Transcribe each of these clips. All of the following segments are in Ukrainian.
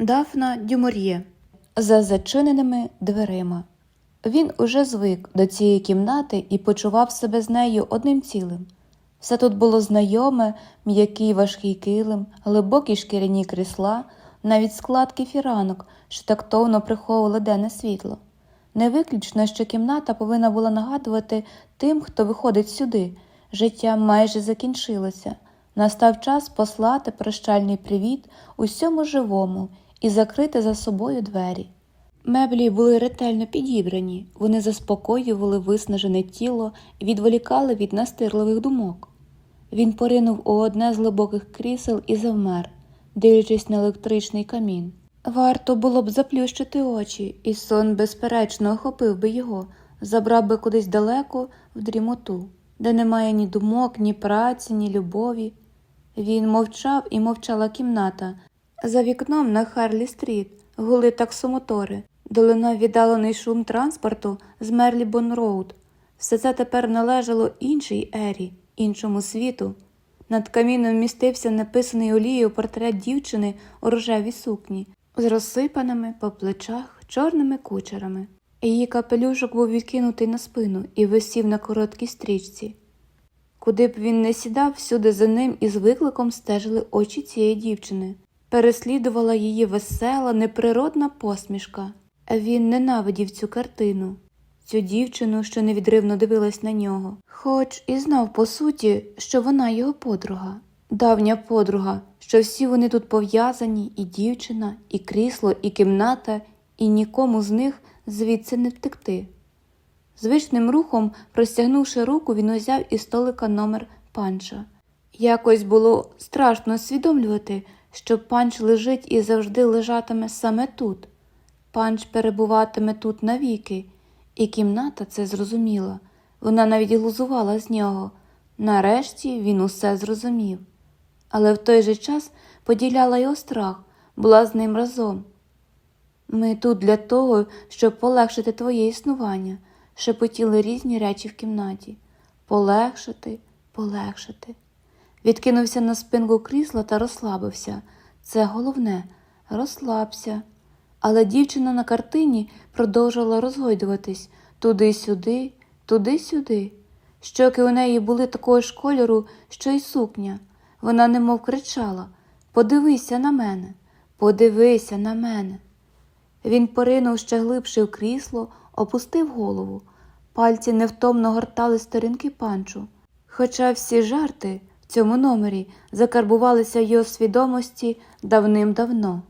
Дафна Дюмор'є за зачиненими дверима. Він уже звик до цієї кімнати і почував себе з нею одним цілим. Все тут було знайоме, м'який важкий килим, глибокі шкіряні крісла, навіть складки фіранок, що тактовно приховували денне світло. Не виключно, що кімната повинна була нагадувати тим, хто виходить сюди. Життя майже закінчилося. Настав час послати прощальний привіт усьому живому і закрити за собою двері. Меблі були ретельно підібрані, вони заспокоювали виснажене тіло і відволікали від настирливих думок. Він поринув у одне з глибоких крісел і завмер, дивлячись на електричний камін. Варто було б заплющити очі, і сон, безперечно, охопив би його, забрав би кудись далеко в дрімоту, де немає ні думок, ні праці, ні любові. Він мовчав і мовчала кімната. За вікном на Харлі стріт гули таксомотори, долинав віддалений шум транспорту з Мерлібон Роуд. Все це тепер належало іншій ері, іншому світу. Над каміном містився написаний олією портрет дівчини у рожевій сукні з розсипаними по плечах чорними кучерами. Її капелюшок був відкинутий на спину і висів на короткій стрічці. Куди б він не сідав, всюди за ним із викликом стежили очі цієї дівчини. Переслідувала її весела, неприродна посмішка. Він ненавидів цю картину, цю дівчину, що невідривно дивилась на нього, хоч і знав по суті, що вона його подруга, давня подруга, що всі вони тут пов'язані, і дівчина, і крісло, і кімната, і нікому з них звідси не втекти. Звичним рухом, простягнувши руку, він узяв із столика номер панча. Якось було страшно усвідомлювати, що панч лежить і завжди лежатиме саме тут. Панч перебуватиме тут навіки, і кімната це зрозуміла. Вона навіть глузувала з нього. Нарешті він усе зрозумів. Але в той же час поділяла його страх, була з ним разом. Ми тут для того, щоб полегшити твоє існування, шепотіли різні речі в кімнаті. Полегшити, полегшити. Відкинувся на спинку крісла та розслабився. Це головне розслабся. Але дівчина на картині продовжувала розгойдуватись туди-сюди, туди-сюди. Щоки у неї були такого ж кольору, що й сукня. Вона немов кричала Подивися на мене, подивися на мене. Він поринув ще глибше в крісло, опустив голову. Пальці невтомно гортали сторінки панчу. Хоча всі жарти цьому номері закарбувалися його свідомості давним-давно.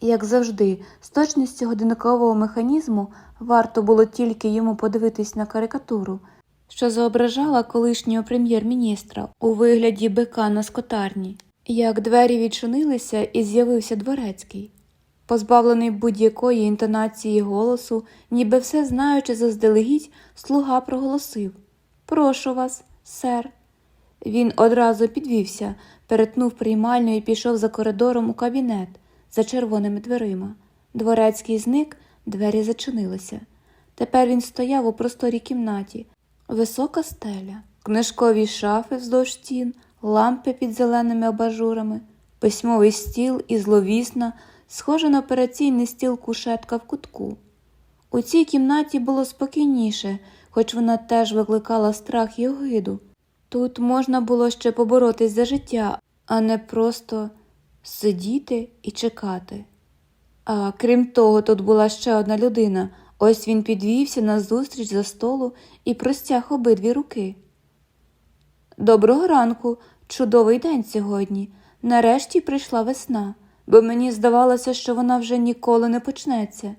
Як завжди, з точністю годинникового механізму варто було тільки йому подивитись на карикатуру, що зображала колишнього прем'єр-міністра у вигляді бика на скотарні. Як двері відчинилися і з'явився дворецький. Позбавлений будь-якої інтонації голосу, ніби все знаючи заздалегідь, слуга проголосив Прошу вас, сер. Він одразу підвівся, перетнув приймальню і пішов за коридором у кабінет за червоними дверима. Дворецький зник, двері зачинилися. Тепер він стояв у просторій кімнаті, висока стеля, книжкові шафи вздовж стін, лампи під зеленими абажурами, письмовий стіл і зловісна, схожа на операційний стіл кушетка в кутку. У цій кімнаті було спокійніше, хоч вона теж викликала страх і огиду. Тут можна було ще поборотись за життя, а не просто сидіти і чекати. А крім того, тут була ще одна людина. Ось він підвівся назустріч за столу і простяг обидві руки. Доброго ранку, чудовий день сьогодні. Нарешті прийшла весна, бо мені здавалося, що вона вже ніколи не почнеться.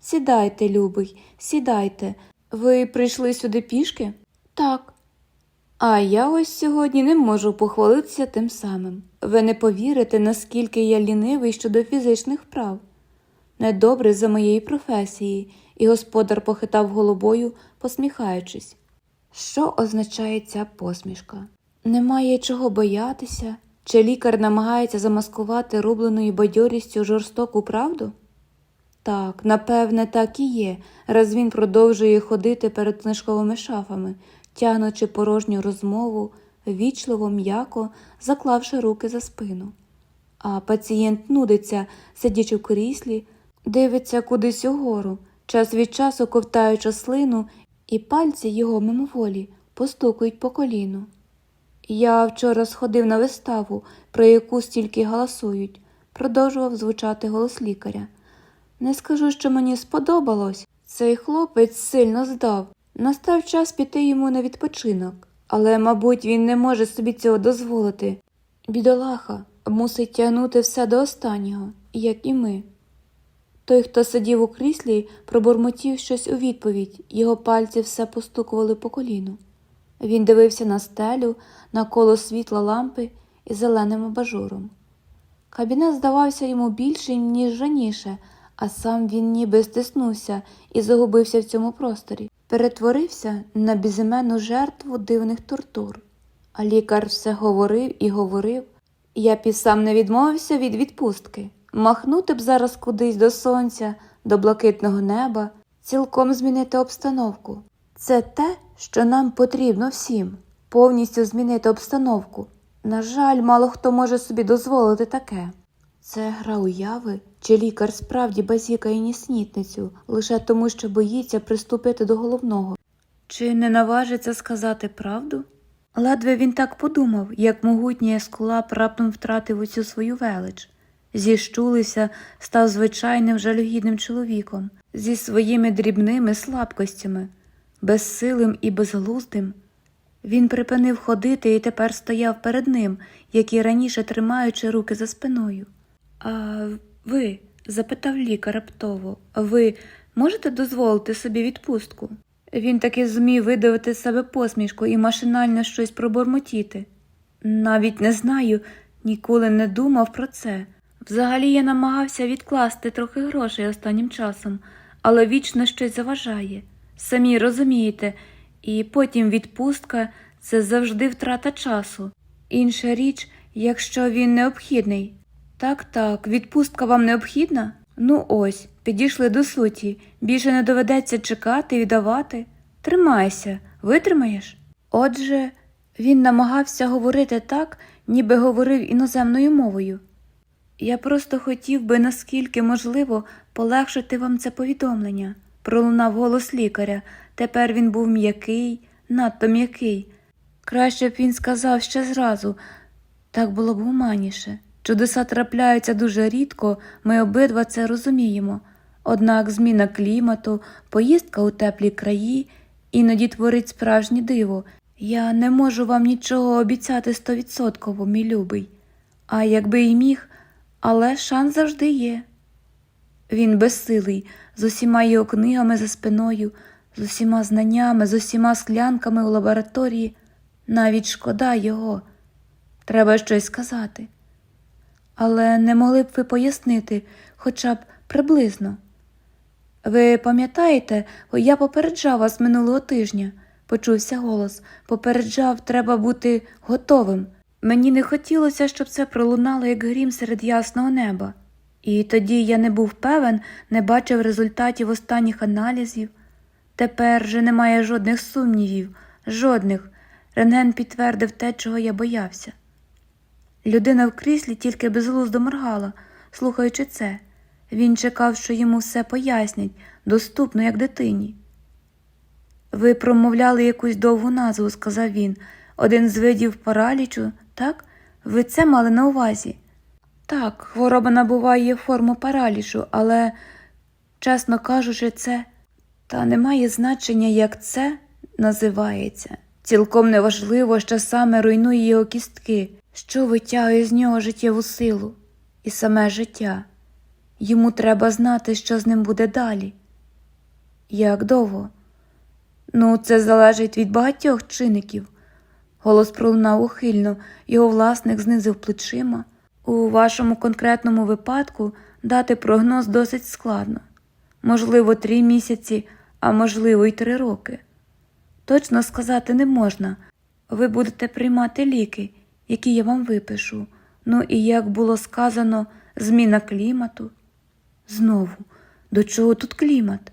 Сідайте, любий, сідайте. Ви прийшли сюди пішки? Так. А я ось сьогодні не можу похвалитися тим самим. Ви не повірите, наскільки я лінивий щодо фізичних прав. Недобре за моєї професії, і господар похитав головою, посміхаючись. Що означає ця посмішка? Немає чого боятися, чи лікар намагається замаскувати рубленою бадьорістю жорстоку правду? Так, напевне, так і є, раз він продовжує ходити перед книжковими шафами, тягнучи порожню розмову, вічливо, м'яко, заклавши руки за спину. а пацієнт нудиться, сидячи в кріслі, дивиться кудись угору, час від часу ковтаючи слину, і пальці його мимоволі постукують по коліну. Я вчора сходив на виставу, про яку стільки галасують, продовжував звучати голос лікаря. Не скажу, що мені сподобалось. Цей хлопець сильно здав. Настав час піти йому на відпочинок, але, мабуть, він не може собі цього дозволити. Бідолаха мусить тягнути все до останнього, як і ми. Той, хто сидів у кріслі, пробурмотів щось у відповідь, його пальці все постукували по коліну. Він дивився на стелю, на коло світла лампи і зеленим абажуром. Кабінет здавався йому більшим, ніж раніше, а сам він ніби стиснувся і загубився в цьому просторі, перетворився на безіменну жертву дивних тортур. А лікар все говорив і говорив. Я б і сам не відмовився від відпустки. Махнути б зараз кудись до сонця, до блакитного неба, цілком змінити обстановку. Це те, що нам потрібно всім повністю змінити обстановку. На жаль, мало хто може собі дозволити таке. Це гра уяви, чи лікар справді базікає ніснітницю лише тому, що боїться приступити до головного. Чи не наважиться сказати правду? Ледве він так подумав, як могутній ескулап раптом втратив усю свою велич. Зіщулився, став звичайним жалюгідним чоловіком зі своїми дрібними слабкостями, безсилим і безглуздим. Він припинив ходити і тепер стояв перед ним, як і раніше тримаючи руки за спиною. А ви, запитав лікар раптово, ви можете дозволити собі відпустку? Він таки зумів видавити себе посмішку і машинально щось пробормотіти. Навіть не знаю, ніколи не думав про це. Взагалі я намагався відкласти трохи грошей останнім часом, але вічно щось заважає. Самі розумієте, і потім відпустка це завжди втрата часу. Інша річ, якщо він необхідний. Так, так, відпустка вам необхідна? Ну ось, підійшли до суті. Більше не доведеться чекати і давати. Тримайся, витримаєш? Отже, він намагався говорити так, ніби говорив іноземною мовою. Я просто хотів би, наскільки можливо, полегшити вам це повідомлення, пролунав голос лікаря. Тепер він був м'який, надто м'який. Краще б він сказав ще зразу, так було б гуманіше. Чудеса трапляються дуже рідко, ми обидва це розуміємо. Однак зміна клімату, поїздка у теплі краї іноді творить справжнє диво. Я не можу вам нічого обіцяти стовідсотково, мій любий. А якби й міг, але шанс завжди є. Він безсилий, з усіма його книгами за спиною, з усіма знаннями, з усіма склянками у лабораторії. Навіть шкода його. Треба щось сказати. Але не могли б ви пояснити хоча б приблизно. Ви пам'ятаєте, я попереджав вас минулого тижня, почувся голос. Попереджав, треба бути готовим. Мені не хотілося, щоб це пролунало, як грім серед ясного неба. І тоді я не був певен, не бачив результатів останніх аналізів. Тепер же немає жодних сумнівів, жодних. Рентген підтвердив те, чого я боявся. Людина в кріслі тільки безглуздо моргала, слухаючи це. Він чекав, що йому все пояснять, доступно, як дитині. Ви промовляли якусь довгу назву, сказав він, один з видів паралічу, так? Ви це мали на увазі? Так, хвороба набуває форму паралішу, але, чесно кажучи, це та не має значення, як це називається. Цілком неважливо, що саме руйнує його кістки, що витягує з нього життєву силу і саме життя. Йому треба знати, що з ним буде далі. Як довго? Ну, це залежить від багатьох чинників. Голос пролунав ухильно, його власник знизив плечима. У вашому конкретному випадку дати прогноз досить складно. Можливо, три місяці, а можливо, й три роки. Точно сказати не можна. Ви будете приймати ліки, які я вам випишу. Ну і як було сказано, зміна клімату. Знову, до чого тут клімат?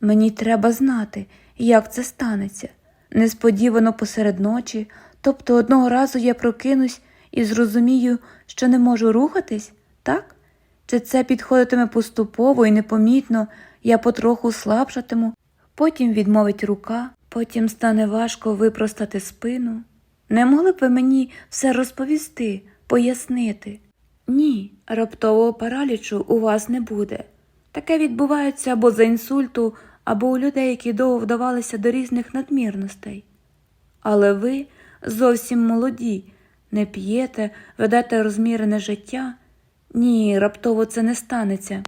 Мені треба знати, як це станеться. Несподівано посеред ночі, тобто одного разу я прокинусь і зрозумію, що не можу рухатись, так? Чи це підходитиме поступово і непомітно, я потроху слабшатиму, потім відмовить рука, потім стане важко випростати спину. Не могли б ви мені все розповісти, пояснити? Ні, раптового паралічу у вас не буде. Таке відбувається або за інсульту, або у людей, які довго вдавалися до різних надмірностей. Але ви зовсім молоді, не п'єте, ведете розмірене життя. Ні, раптово це не станеться.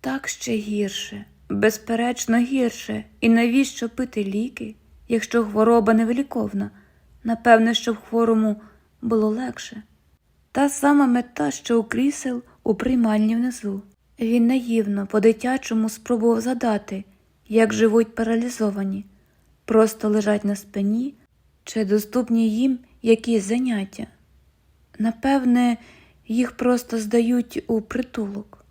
Так ще гірше, безперечно гірше. І навіщо пити ліки, якщо хвороба невиліковна? Напевне, щоб хворому було легше. Та сама мета, що у крісел у приймальні внизу. Він наївно, по-дитячому спробував задати, як живуть паралізовані, просто лежать на спині чи доступні їм якісь заняття. Напевне, їх просто здають у притулок.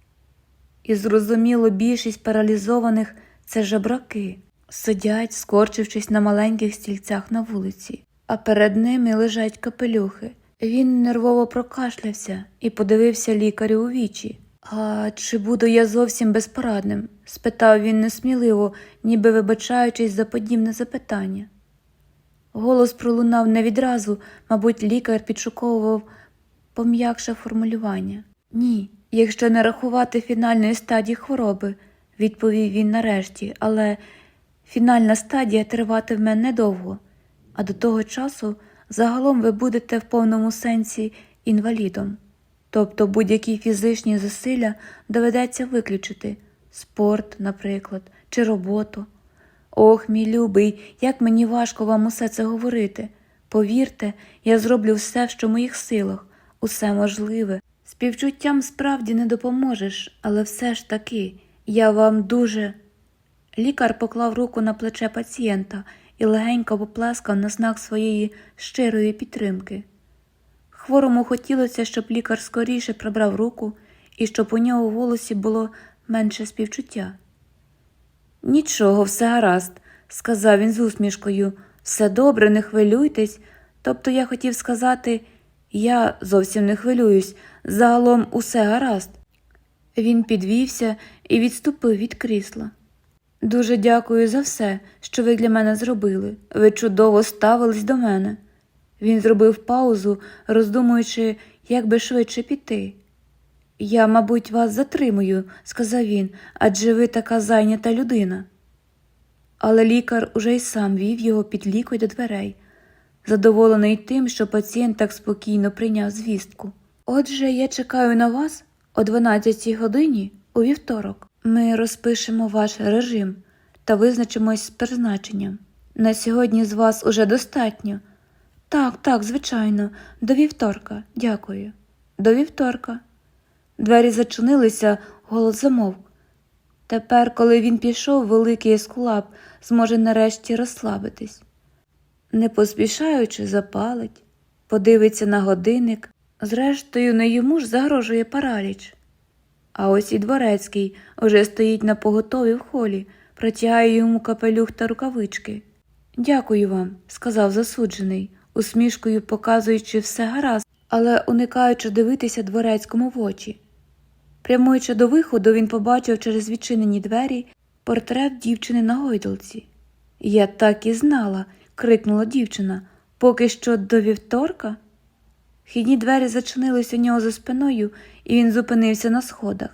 І зрозуміло, більшість паралізованих це жебраки, сидять, скорчившись на маленьких стільцях на вулиці, а перед ними лежать капелюхи. Він нервово прокашлявся і подивився лікарю у вічі. А чи буду я зовсім безпорадним? спитав він несміливо, ніби вибачаючись за подібне запитання. Голос пролунав не відразу, мабуть, лікар підшуковував пом'якше формулювання. Ні, якщо не рахувати фінальної стадії хвороби, відповів він нарешті, але фінальна стадія триватиме недовго, а до того часу загалом ви будете в повному сенсі інвалідом. Тобто будь-які фізичні зусилля доведеться виключити спорт, наприклад, чи роботу. Ох, мій любий, як мені важко вам усе це говорити. Повірте, я зроблю все, що в моїх силах, усе можливе. Співчуттям справді не допоможеш, але все ж таки, я вам дуже. Лікар поклав руку на плече пацієнта і легенько поплескав на знак своєї щирої підтримки. Хворому хотілося, щоб лікар скоріше прибрав руку і щоб у нього в голосі було менше співчуття. Нічого, все гаразд, сказав він з усмішкою. Все добре, не хвилюйтесь. Тобто я хотів сказати, я зовсім не хвилююсь, загалом усе гаразд. Він підвівся і відступив від крісла. Дуже дякую за все, що ви для мене зробили. Ви чудово ставились до мене. Він зробив паузу, роздумуючи, як би швидше піти. Я, мабуть, вас затримую, сказав він, адже ви така зайнята людина. Але лікар уже й сам вів його під лікоть до дверей, задоволений тим, що пацієнт так спокійно прийняв звістку. Отже, я чекаю на вас о 12 годині у вівторок. Ми розпишемо ваш режим та визначимось з призначенням. На сьогодні з вас уже достатньо. Так, так, звичайно, до вівторка, дякую. До вівторка. Двері зачинилися, голос замовк. Тепер, коли він пішов, великий ескулап зможе нарешті розслабитись. Не поспішаючи, запалить, подивиться на годинник, зрештою, не йому ж загрожує параліч. А ось і дворецький уже стоїть на поготові в холі, протягає йому капелюх та рукавички. Дякую вам, сказав засуджений, усмішкою показуючи все гаразд, але уникаючи дивитися дворецькому в очі. Прямуючи до виходу, він побачив через відчинені двері портрет дівчини на гойдалці. Я так і знала, крикнула дівчина, поки що до вівторка. Вхідні двері зачинились у нього за спиною, і він зупинився на сходах.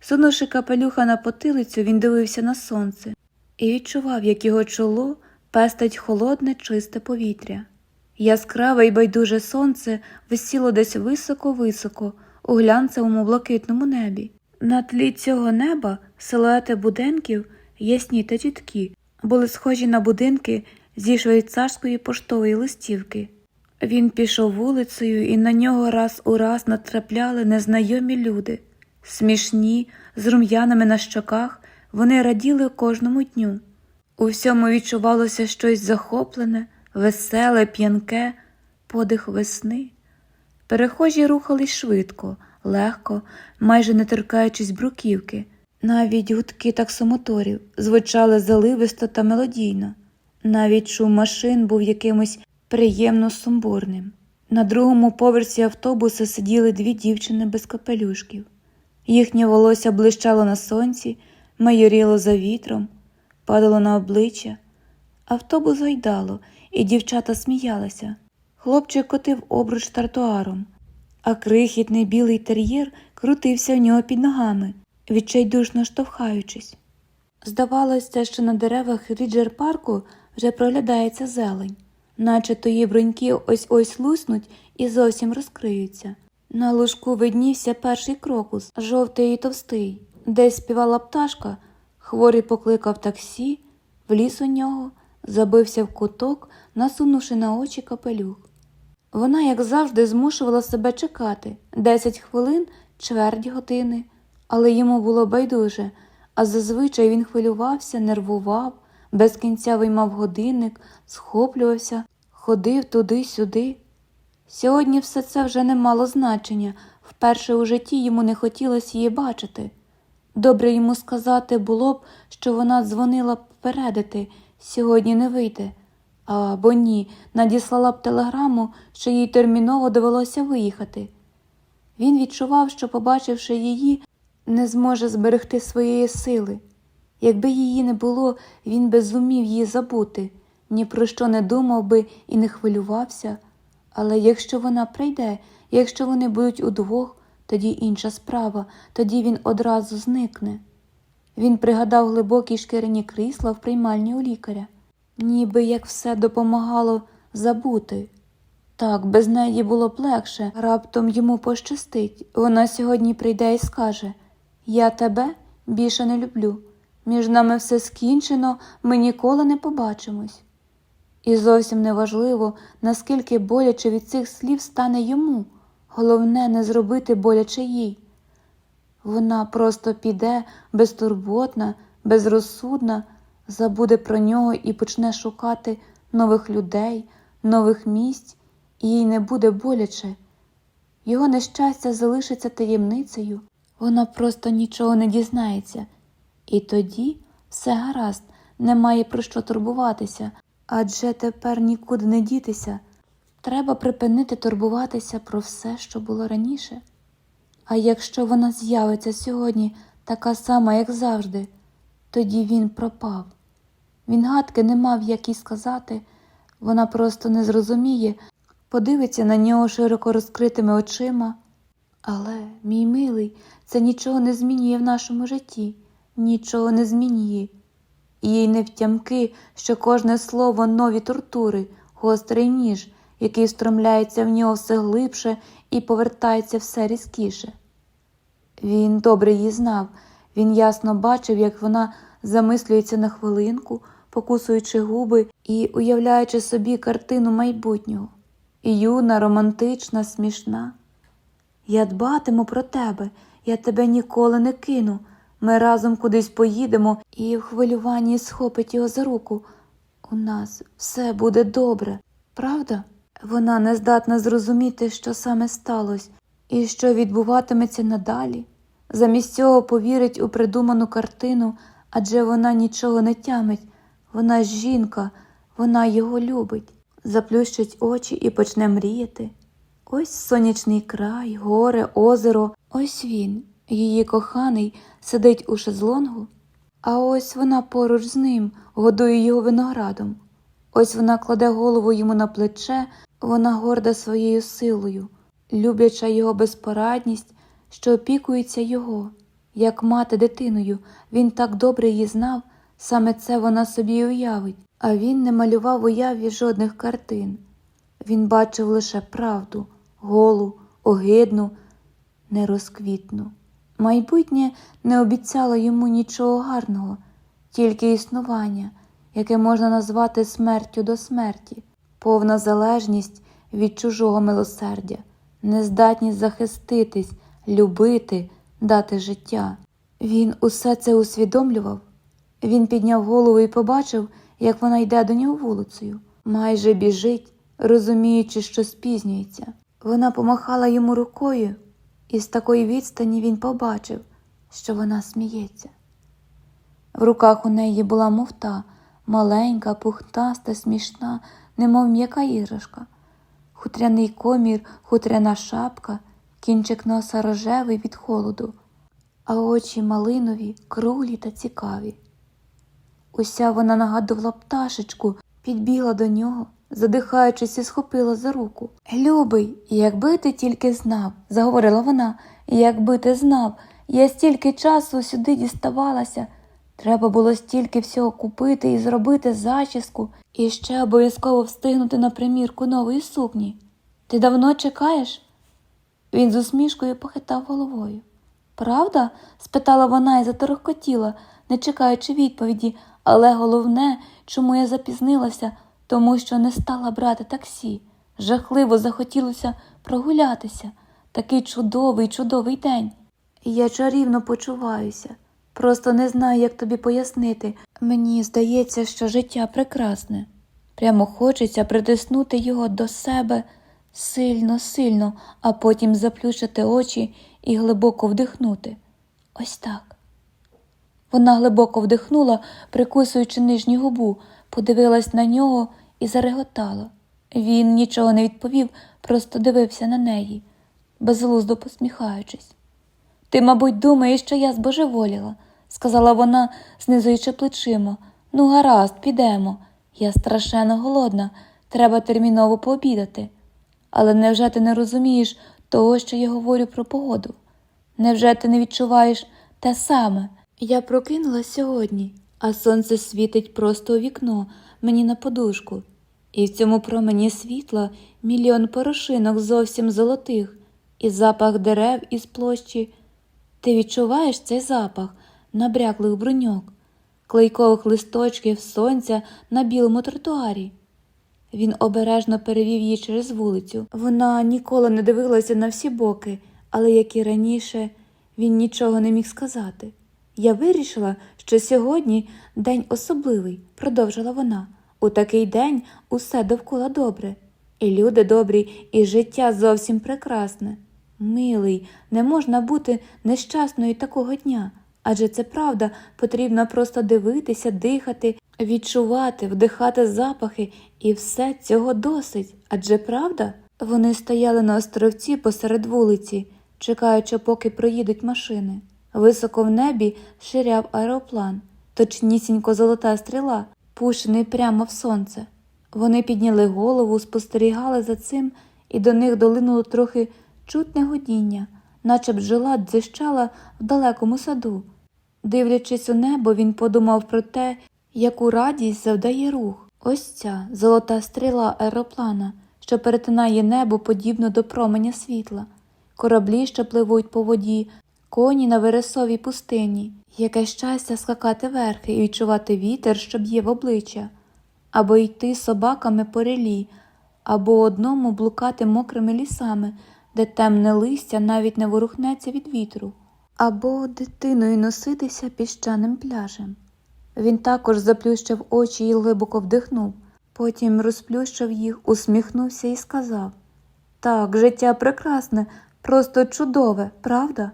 Сунувши капелюха на потилицю, він дивився на сонце і відчував, як його чоло пестить холодне, чисте повітря. Яскраве й байдуже сонце висіло десь високо-високо у глянцевому блакитному небі. На тлі цього неба силуети будинків, ясні та чіткі, були схожі на будинки зі швейцарської поштової листівки. Він пішов вулицею, і на нього раз у раз натрапляли незнайомі люди. Смішні, з рум'янами на щоках, вони раділи кожному дню. У всьому відчувалося щось захоплене, веселе, п'янке, подих весни. Перехожі рухались швидко, легко, майже не торкаючись бруківки. Навіть гудки таксомоторів звучали заливисто та мелодійно. Навіть шум машин був якимось приємно сумбурним. На другому поверсі автобуса сиділи дві дівчини без капелюшків. Їхнє волосся блищало на сонці, майоріло за вітром, падало на обличчя. Автобус гайдало, і дівчата сміялися. Хлопчик котив обруч тротуаром, а крихітний білий тер'єр крутився в нього під ногами, відчайдушно штовхаючись. Здавалося, що на деревах Ріджер парку вже проглядається зелень, наче тої бруньки ось ось луснуть і зовсім розкриються. На лужку виднівся перший крокус, жовтий і товстий, десь співала пташка, хворий покликав таксі, вліз у нього, забився в куток, насунувши на очі капелюх. Вона, як завжди, змушувала себе чекати десять хвилин, чверть години, але йому було байдуже, а зазвичай він хвилювався, нервував, без кінця виймав годинник, схоплювався, ходив туди-сюди. Сьогодні все це вже не мало значення, вперше у житті йому не хотілося її бачити. Добре йому сказати було б, що вона дзвонила попередити, сьогодні не вийде. Або ні, надіслала б телеграму, що їй терміново довелося виїхати. Він відчував, що, побачивши її, не зможе зберегти своєї сили. Якби її не було, він би зумів її забути, ні про що не думав би і не хвилювався. Але якщо вона прийде, якщо вони будуть удвох, тоді інша справа, тоді він одразу зникне. Він пригадав глибокі шкіряні крісла в приймальні у лікаря, ніби як все допомагало забути. Так, без неї було б легше, раптом йому пощастить. Вона сьогодні прийде і скаже Я тебе більше не люблю. Між нами все скінчено, ми ніколи не побачимось. І зовсім не важливо, наскільки боляче від цих слів стане йому, головне не зробити боляче їй. Вона просто піде безтурботна, безрозсудна, забуде про нього і почне шукати нових людей, нових місць, і їй не буде боляче. Його нещастя залишиться таємницею, вона просто нічого не дізнається. І тоді все гаразд, немає про що турбуватися, адже тепер нікуди не дітися. Треба припинити турбуватися про все, що було раніше. А якщо вона з'явиться сьогодні така сама, як завжди, тоді він пропав. Він гадки не мав як їй сказати, вона просто не зрозуміє, подивиться на нього широко розкритими очима. Але, мій милий, це нічого не змінює в нашому житті, нічого не змінює. Їй не втямки, що кожне слово нові тортури, гострий ніж, який встромляється в нього все глибше і повертається все різкіше. Він добре її знав, він ясно бачив, як вона замислюється на хвилинку, покусуючи губи і уявляючи собі картину майбутнього. Юна, романтична, смішна. Я дбатиму про тебе, я тебе ніколи не кину. Ми разом кудись поїдемо і в хвилюванні схопить його за руку. У нас все буде добре, правда? Вона не здатна зрозуміти, що саме сталося і що відбуватиметься надалі. Замість цього повірить у придуману картину, адже вона нічого не тямить. Вона жінка, вона його любить, заплющить очі і почне мріяти. Ось сонячний край, горе, озеро, ось він, її коханий, сидить у шезлонгу, а ось вона поруч з ним годує його виноградом. Ось вона кладе голову йому на плече, вона горда своєю силою, любляча його безпорадність, що опікується його, як мати дитиною, він так добре її знав, саме це вона собі уявить, а він не малював уяві жодних картин. Він бачив лише правду, голу, огидну, нерозквітну. Майбутнє не обіцяло йому нічого гарного, тільки існування, яке можна назвати смертю до смерті, повна залежність від чужого милосердя, нездатність захиститись, любити, дати життя. Він усе це усвідомлював. Він підняв голову і побачив, як вона йде до нього вулицею, майже біжить, розуміючи, що спізнюється. Вона помахала йому рукою, і з такої відстані він побачив, що вона сміється. В руках у неї була муфта, маленька, пухнаста, смішна, немов м'яка іграшка. хутряний комір, хутряна шапка, кінчик носа рожевий від холоду, а очі малинові, круглі та цікаві. Уся вона нагадувала пташечку, підбігла до нього, задихаючись, і схопила за руку. Любий, якби ти тільки знав, заговорила вона, якби ти знав, я стільки часу сюди діставалася. Треба було стільки всього купити і зробити зачіску, і ще обов'язково встигнути на примірку нової сукні. Ти давно чекаєш? Він з усмішкою похитав головою. Правда? спитала вона і заторохкотіла, не чекаючи відповіді, але головне, чому я запізнилася, тому що не стала брати таксі. Жахливо захотілося прогулятися. Такий чудовий, чудовий день. Я чарівно почуваюся. Просто не знаю, як тобі пояснити. Мені здається, що життя прекрасне. Прямо хочеться притиснути його до себе сильно, сильно, а потім заплющити очі і глибоко вдихнути. Ось так. Вона глибоко вдихнула, прикусуючи нижню губу, подивилась на нього і зареготала. Він нічого не відповів, просто дивився на неї, безглуздо посміхаючись. Ти, мабуть, думаєш, що я збожеволіла, сказала вона, знизуючи плечима. Ну, гаразд, підемо. Я страшенно голодна, треба терміново пообідати. Але невже ти не розумієш того, що я говорю про погоду? Невже ти не відчуваєш те саме? Я прокинулась сьогодні, а сонце світить просто у вікно, мені на подушку, і в цьому промені світла мільйон порошинок зовсім золотих, і запах дерев із площі. Ти відчуваєш цей запах набряклих бруньок, клейкових листочків сонця на білому тротуарі. Він обережно перевів її через вулицю. Вона ніколи не дивилася на всі боки, але, як і раніше, він нічого не міг сказати. Я вирішила, що сьогодні день особливий, продовжила вона. У такий день усе довкола добре. І люди добрі, і життя зовсім прекрасне. Милий, не можна бути нещасною такого дня. Адже це правда, потрібно просто дивитися, дихати, відчувати, вдихати запахи, і все цього досить. Адже правда? Вони стояли на островці посеред вулиці, чекаючи, поки проїдуть машини. Високо в небі ширяв аероплан, точнісінько золота стріла, пущений прямо в сонце. Вони підняли голову, спостерігали за цим, і до них долинуло трохи чутне годіння, наче бджола дзищала в далекому саду. Дивлячись у небо, він подумав про те, яку радість завдає рух. Ось ця золота стріла аероплана, що перетинає небо подібно до променя світла, кораблі, що пливуть по воді, коні на вересовій пустині, яке щастя скакати верхи і відчувати вітер, що б'є в обличчя, або йти собаками по релі, або одному блукати мокрими лісами, де темне листя навіть не ворухнеться від вітру, або дитиною носитися піщаним пляжем. Він також заплющив очі і глибоко вдихнув, потім розплющив їх, усміхнувся і сказав Так, життя прекрасне, просто чудове, правда?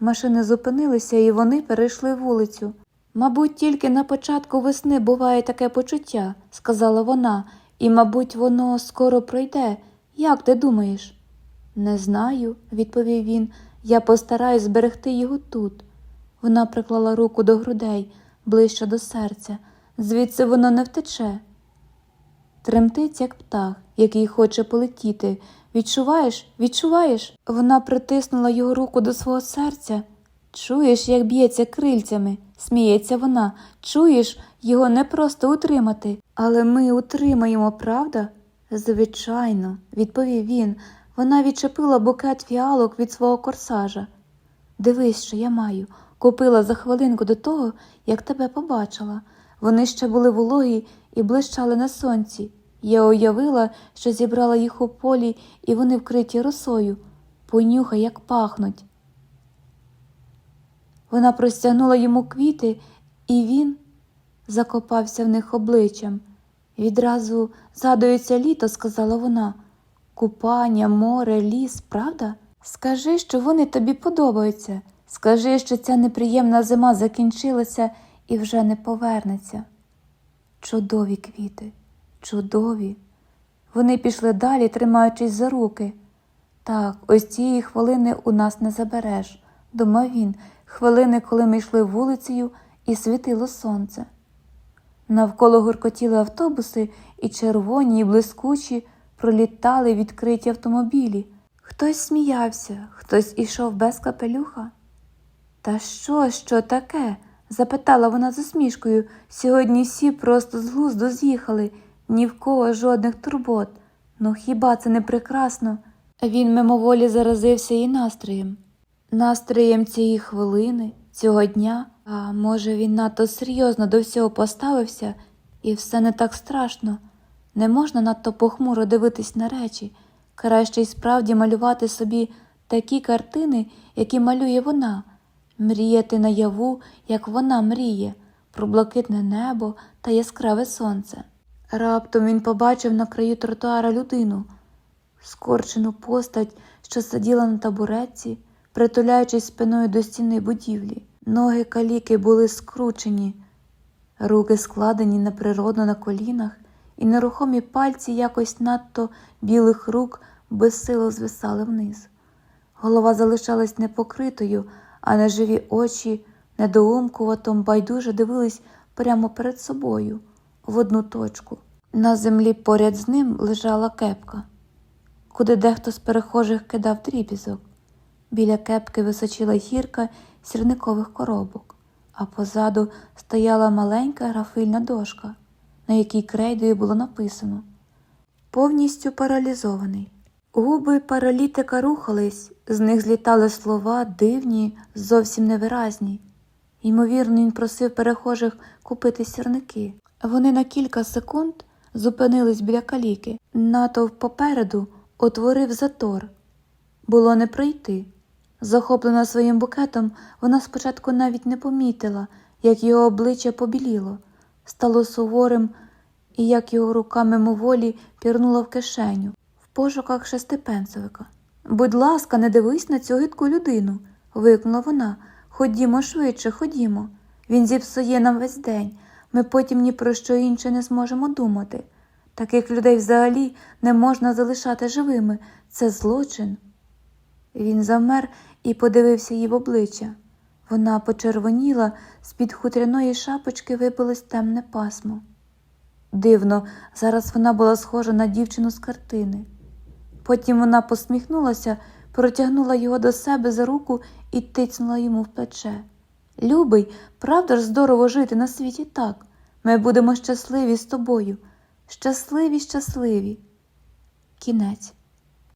Машини зупинилися і вони перейшли вулицю. Мабуть, тільки на початку весни буває таке почуття, сказала вона, і, мабуть, воно скоро пройде. Як ти думаєш? Не знаю, відповів він. Я постараюсь зберегти його тут. Вона приклала руку до грудей, ближче до серця, звідси воно не втече. Тремтить, як птах, який хоче полетіти. Відчуваєш, відчуваєш? Вона притиснула його руку до свого серця. Чуєш, як б'ється крильцями, сміється вона. Чуєш, його не просто утримати, але ми утримаємо, правда? Звичайно, відповів він. Вона відчепила букет фіалок від свого корсажа. Дивись, що я маю. Купила за хвилинку до того, як тебе побачила. Вони ще були вологі і блищали на сонці. Я уявила, що зібрала їх у полі, і вони вкриті росою. Понюхай, як пахнуть. Вона простягнула йому квіти, і він закопався в них обличчям. Відразу згадується літо, сказала вона. Купання, море, ліс, правда? Скажи, що вони тобі подобаються. Скажи, що ця неприємна зима закінчилася і вже не повернеться. Чудові квіти, чудові. Вони пішли далі, тримаючись за руки. Так, ось цієї хвилини у нас не забереш, думав він, хвилини, коли ми йшли вулицею і світило сонце. Навколо гуркотіли автобуси і червоні, і блискучі пролітали відкриті автомобілі. Хтось сміявся, хтось ішов без капелюха. Та що, що таке? запитала вона з усмішкою. Сьогодні всі просто з глузду з'їхали, ні в кого жодних турбот. Ну хіба це не прекрасно? Він мимоволі заразився і настроєм. Настроєм цієї хвилини, цього дня, а може, він надто серйозно до всього поставився, і все не так страшно. Не можна надто похмуро дивитись на речі, краще й справді малювати собі такі картини, які малює вона, мріяти наяву, як вона мріє, про блакитне небо та яскраве сонце. Раптом він побачив на краю тротуара людину, скорчену постать, що сиділа на табуретці, притуляючись спиною до стіни будівлі. Ноги каліки були скручені, руки складені неприродно на колінах, і нерухомі пальці якось надто білих рук безсило звисали вниз. Голова залишалась непокритою, а неживі очі недоумкуватом байдуже дивились прямо перед собою, в одну точку. На землі поряд з ним лежала кепка, куди дехто з перехожих кидав дрібізок. Біля кепки височила гірка сірникових коробок, а позаду стояла маленька графильна дошка, на якій крейдою було написано повністю паралізований. Губи паралітика рухались, з них злітали слова дивні, зовсім невиразні. Ймовірно, він просив перехожих купити сірники. Вони на кілька секунд зупинились біля каліки. Натовп попереду утворив затор. Було не пройти. Захоплена своїм букетом, вона спочатку навіть не помітила, як його обличчя побіліло, стало суворим, і як його рука мимоволі пірнула в кишеню в пошуках шестипенсовика. Будь ласка, не дивись на цю гидку людину, викнула вона. Ходімо швидше, ходімо. Він зіпсує нам весь день. Ми потім ні про що інше не зможемо думати. Таких людей взагалі не можна залишати живими. Це злочин. Він завмер і подивився їй в обличчя. Вона почервоніла, з-під хутряної шапочки вибилось темне пасмо. Дивно, зараз вона була схожа на дівчину з картини. Потім вона посміхнулася, протягнула його до себе за руку і тицнула йому в плече. Любий, правда ж здорово жити на світі так. Ми будемо щасливі з тобою. Щасливі, щасливі. Кінець.